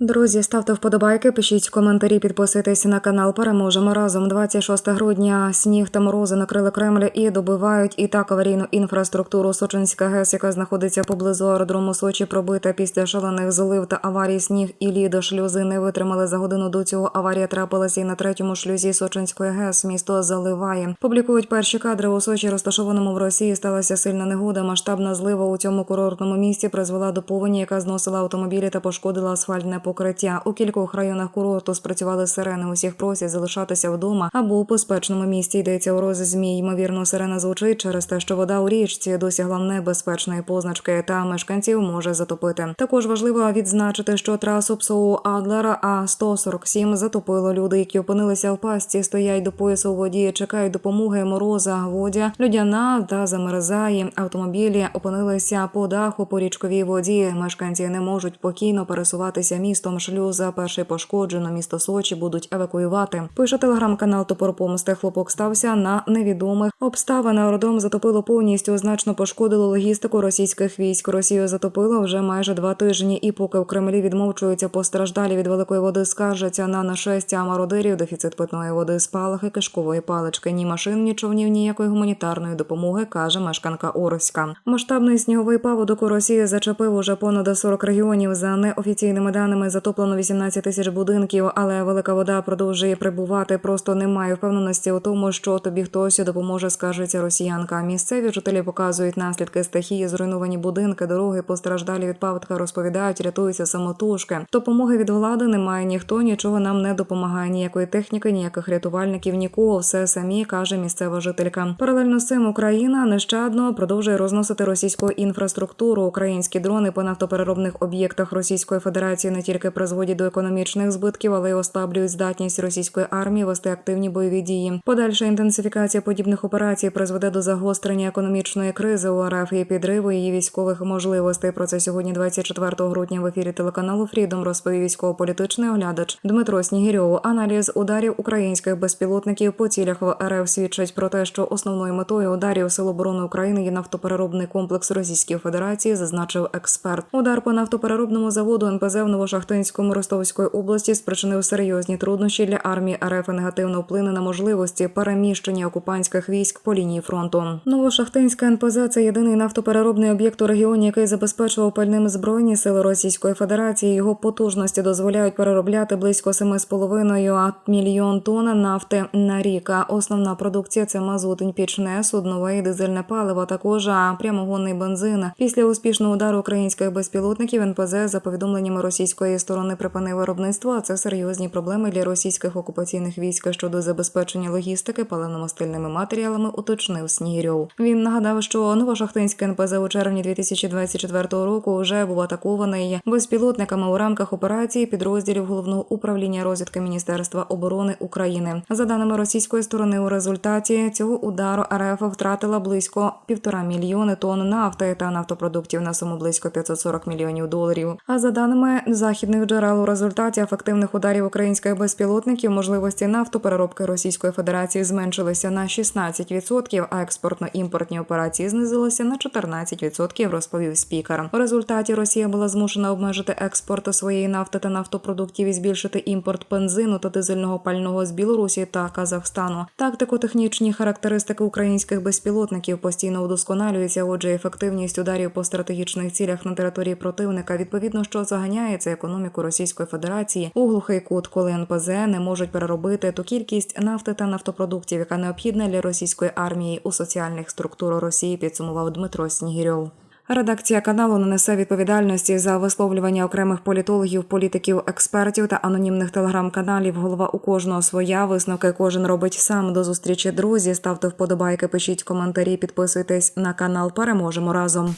Друзі, ставте вподобайки, пишіть коментарі, підписуйтесь на канал. Переможемо разом. 26 грудня сніг та морози накрили Кремль і добивають і так аварійну інфраструктуру. Сочинська ГЕС, яка знаходиться поблизу аеродрому Сочі, пробита після шалених злив та аварій сніг і лід. Шлюзи не витримали за годину до цього. Аварія трапилася і на третьому шлюзі Сочинської ГЕС. Місто заливає. Публікують перші кадри у Сочі, розташованому в Росії. Сталася сильна негода. Масштабна злива у цьому курортному місті призвела до повені, яка зносила автомобілі та пошкодила асфальтне покриття. У кількох районах курорту спрацювали сирени. Усіх просять залишатися вдома або у безпечному місці. Йдеться у роззмі. Ймовірно, сирена звучить через те, що вода у річці досягла небезпечної позначки, та мешканців може затопити. Також важливо відзначити, що трасу ПСО Адлера А 147 затопило люди, які опинилися в пастці, стоять до поясу у воді, чекають допомоги. Мороза, водя, людяна та замерзає. Автомобілі опинилися по даху по річковій воді. Мешканці не можуть покійно пересуватися містом. Шлюза перший пошкоджено. Місто Сочі будуть евакуювати. Пише телеграм-канал Топор Помсти. Хлопок стався на невідомих обставин. Аеродром затопило повністю. Значно пошкодило логістику російських військ. Росію затопило вже майже два тижні. І поки в Кремлі відмовчуються постраждалі від великої води, скаржаться на нашестя мародерів, дефіцит питної води, спалахи, кишкової палички. Ні машин, ні човнів, ніякої гуманітарної допомоги, каже мешканка Ороська. Масштабний сніговий паводок у Росії зачепив уже понад 40 регіонів. За неофіційними даними затоплено 18 тисяч будинків, але велика вода продовжує прибувати. Просто немає впевненості у тому, що тобі хтось допоможе, скаржиться росіянка. Місцеві жителі показують наслідки стихії, зруйновані будинки, дороги, постраждалі від паводка розповідають, рятуються самотужки. Допомоги від влади немає. Ніхто нічого нам не допомагає. Ніякої техніки, ніяких рятувальників, нікого. Все самі каже місцева жителька. Паралельно з цим Україна нещадно продовжує розносити російську інфраструктуру. Українські дрони по нафтопереробних об'єктах Російської Федерації не тільки призводять до економічних збитків, але й ослаблюють здатність російської армії вести активні бойові дії. Подальша інтенсифікація подібних операцій призведе до загострення економічної кризи у РФ і підриву її військових можливостей. Про це сьогодні, 24 грудня, в ефірі телеканалу Фрідом розповів військово-політичний оглядач Дмитро Снігірьов. Аналіз ударів українських безпілотників по цілях в РФ свідчить про те, що основною метою ударів Сил оборони України є нафтопереробний комплекс Російської Федерації, зазначив експерт. Удар по нафтопереробному заводу НПЗ в Новошахтинському Ростовської області спричинив серйозні труднощі для армії РФ і негативно вплине на можливості переміщення окупантських військ по лінії фронту. Новошахтинська НПЗ це єдиний нафтопереробний об'єкт у регіоні, який забезпечував пальним збройні сили Російської Федерації. Його потужності дозволяють переробляти близько 7,5 мільйон тонн нафти на рік. Основна продукція це мазут, пічне, суднове і дизельне паливо, також прямогонний бензин. Після успішного удару українських безпілотників НПЗ за повідомленнями російської сторони припинив виробництво. А це серйозні проблеми для російських окупаційних військ щодо забезпечення логістики паливно-мастильними матеріалами. Уточнив Снігірьов. Він нагадав, що Новошахтинське НПЗ у червні 2024 року вже був атакований безпілотниками у рамках операції підрозділів головного управління розвідки Міністерства оборони України. За даними російської сторони, у результаті цього удару РФ втратила близько півтора мільйони тонн нафти та нафтопродуктів на суму близько 540 мільйонів доларів. А за даними західних джерел, у результаті ефективних ударів українських безпілотників можливості нафтопереробки Російської Федерації зменшилися на 16%, а експортно-імпортні операції знизилися на 14%, розповів спікер. У результаті Росія була змушена обмежити експорт своєї нафти та нафтопродуктів і збільшити імпорт бензину та дизельного пального з Білорусі та Казахстану. Тактико-технічні характеристики українських безпілотників постійно удосконалюються. Отже, ефективність ударів по стратегічних цілях на території противника відповідно, що заганяється економіку Російської Федерації у глухий кут, коли НПЗ не можуть переробити ту кількість нафти та нафтопродуктів, яка необхідна для російської армії у соціальних структурах Росії. Підсумував Дмитро Снігірьов. Редакція каналу не несе відповідальності за висловлювання окремих політологів, політиків, експертів та анонімних телеграм-каналів. Голова у кожного своя висновки кожен робить сам. До зустрічі друзі. Ставте вподобайки, пишіть коментарі, підписуйтесь на канал. Переможемо разом.